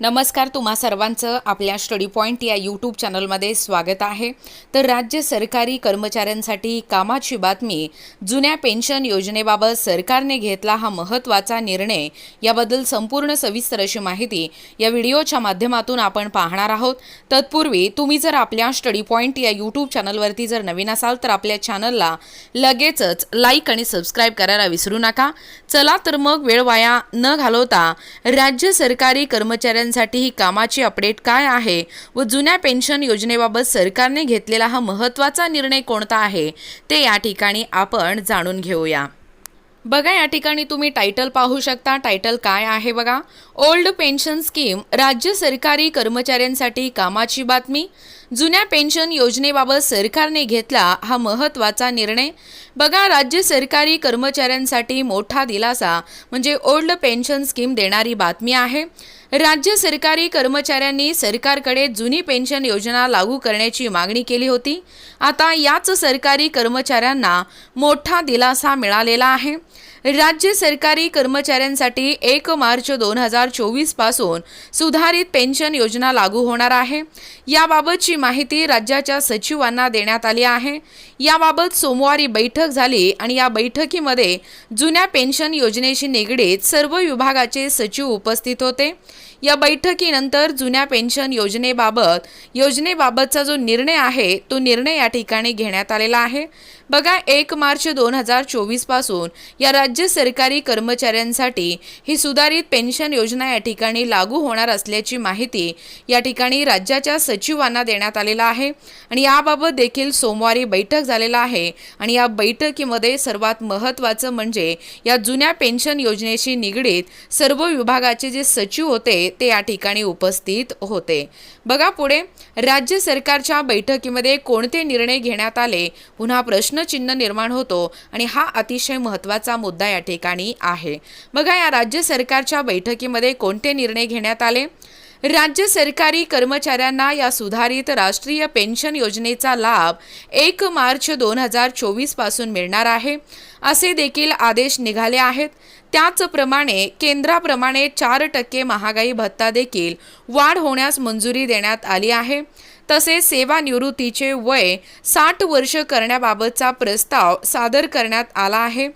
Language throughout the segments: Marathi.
नमस्कार तुम्हा सर्वांचं आपल्या स्टडी पॉईंट या यूट्यूब चॅनलमध्ये स्वागत आहे. तर राज्य सरकारी कर्मचाऱ्यांसाठी कामाची बातमी जुन्या पेन्शन योजनेबाबत सरकारने घेतला हा महत्त्वाचा निर्णय याबद्दल संपूर्ण सविस्तर अशी माहिती या व्हिडिओच्या माध्यमातून आपण पाहणार आहोत. तत्पूर्वी तुम्ही जर आपल्या स्टडी पॉईंट या यूट्यूब चॅनलवरती जर नवीन असाल तर आपल्या चॅनलला लगेचच लाईक आणि सबस्क्राईब करायला विसरू नका. चला तर मग वेळ वाया न घालवता राज्य सरकारी कर्मचाऱ्यांसाठी ही कामाची अपडेट काय आहे व जुन्या पेन्शन योजनेबाबत सरकारने घेतलेला हा महत्त्वाचा निर्णय कोणता आहे ते या ठिकाणी आपण जाणून घेऊया. बघा या ठिकाणी तुम्ही टायटल पाहू शकता. टायटल काय आहे बघा? ओल्ड पेन्शन स्कीम राज्य सरकारी कर्मचाऱ्यांसाठी कामाची बातमी. जुन्या पेन्शन योजनेबाबत सरकारने घेतला हा महत्त्वाचा निर्णय. बघा राज्य सरकारी कर्मचाऱ्यांसाठी मोठा दिलासा म्हणजे ओल्ड पेन्शन स्कीम देणारी बातमी आहे. राज्य सरकारी कर्मचाऱ्यांनी सरकारकडे जुनी पेन्शन योजना लागू करण्याची मागणी केली होती. आता याच सरकारी कर्मचाऱ्यांना मोठा दिलासा मिळालेला आहे. राज्य सरकारी कर्मचाऱ्यांसाठी एक मार्च दोन हजार चोवीसपासून सुधारित पेन्शन योजना लागू होणार आहे. याबाबतची माहिती राज्याच्या सचिवांना देण्यात आली आहे. याबाबत सोमवारी बैठक झाली आणि या बैठकीमध्ये जुन्या पेन्शन योजनेशी निगडीत सर्व विभागाचे सचिव उपस्थित होते. या बैठकीनंतर जुन्या पेन्शन योजनेबाबत योजनेबाबतचा जो निर्णय आहे तो निर्णय या ठिकाणी घेण्यात आलेला आहे. बघा एक मार्च दोन हजार चोवीसपासून या राज्य सरकारी कर्मचाऱ्यांसाठी ही सुधारित पेन्शन योजना या ठिकाणी लागू होणार असल्याची माहिती या ठिकाणी राज्याच्या सचिवांना देण्यात आलेला आहे. आणि याबाबत देखील सोमवारी बैठक झालेला आहे. आणि या बैठकीमध्ये सर्वात महत्त्वाचं म्हणजे या जुन्या पेन्शन योजनेशी निगडीत सर्व विभागाचे जे सचिव होते ते या ठिकाणी उपस्थित होते. बघा पुढे राज्य सरकारच्या बैठकीमध्ये कोणते निर्णय घेण्यात आले? पुन्हा प्रश्न प्रश्नचिन्ह निर्माण होतो आणि हा अतिशय महत्त्वाचा मुद्दा या ठिकाणी आहे. बघा या राज्य सरकारच्या बैठकीमध्ये कोणते निर्णय घेण्यात आले? राज्य सरकारी कर्मचाऱ्यांना या सुधारित राष्ट्रीय पेन्शन योजनेचा लाभ एक मार्च दोन हजार चोवीसपासून मिळणार आहे. असे देखील आदेश निघाले आहेत. त्याचप्रमाणे केंद्राप्रमाणे चार टक्के महागाई भत्ता देखील वाढ होण्यास मंजुरी देण्यात आली आहे. तसेच सेवानिवृत्तीचे वय साठ वर्ष करण्याबाबतचा प्रस्ताव सादर करण्यात आला आहे.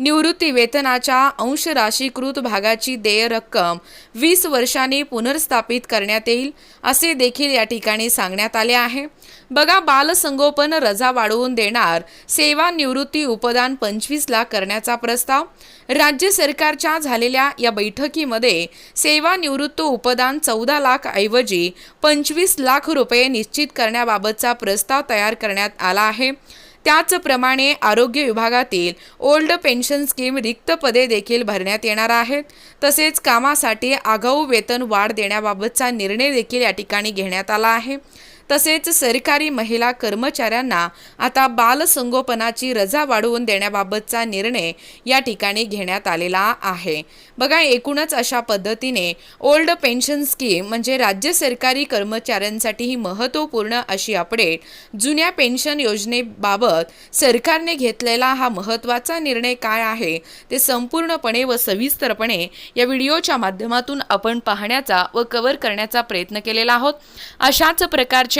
निवृत्ती वेतनाच्या अंश राशीकृत भागाची देय रक्कम वीस वर्षांनी पुनर्स्थापित करण्यात येईल असे देखील या ठिकाणी सांगण्यात आले आहे. बघा बालसंगोपन रजा वाढवून देणार सेवानिवृत्ती उपदान पंचवीस लाख करण्याचा प्रस्ताव. राज्य सरकारच्या झालेल्या या बैठकीमध्ये सेवानिवृत्त उपदान चौदा लाख ऐवजी पंचवीस लाख रुपये निश्चित करण्याबाबतचा प्रस्ताव तयार करण्यात आला आहे. त्याचप्रमाणे आरोग्य विभागातील ओल्ड पेन्शन स्कीम रिक्त पदे देखील भरण्यात येणार आहेत. तसेच कामासाठी आगाऊ वेतन वाढ देण्याबाबतचा निर्णय देखील या ठिकाणी घेण्यात आला आहे. तसेच सरकारी महिला कर्मचाऱ्यांना आता बालसंगोपनाची रजा वाढवून देण्याबाबतचा निर्णय या ठिकाणी घेण्यात आलेला आहे. बघा एकूणच अशा पद्धतीने ओल्ड पेन्शन स्कीम म्हणजे राज्य सरकारी कर्मचाऱ्यांसाठी ही महत्त्वपूर्ण अशी अपडेट जुन्या पेन्शन योजनेबाबत सरकारने घेतलेला हा महत्त्वाचा निर्णय काय आहे ते संपूर्णपणे व सविस्तरपणे या व्हिडिओच्या माध्यमातून आपण पाहण्याचा व कव्हर करण्याचा प्रयत्न केलेला आहोत. अशाच प्रकारचे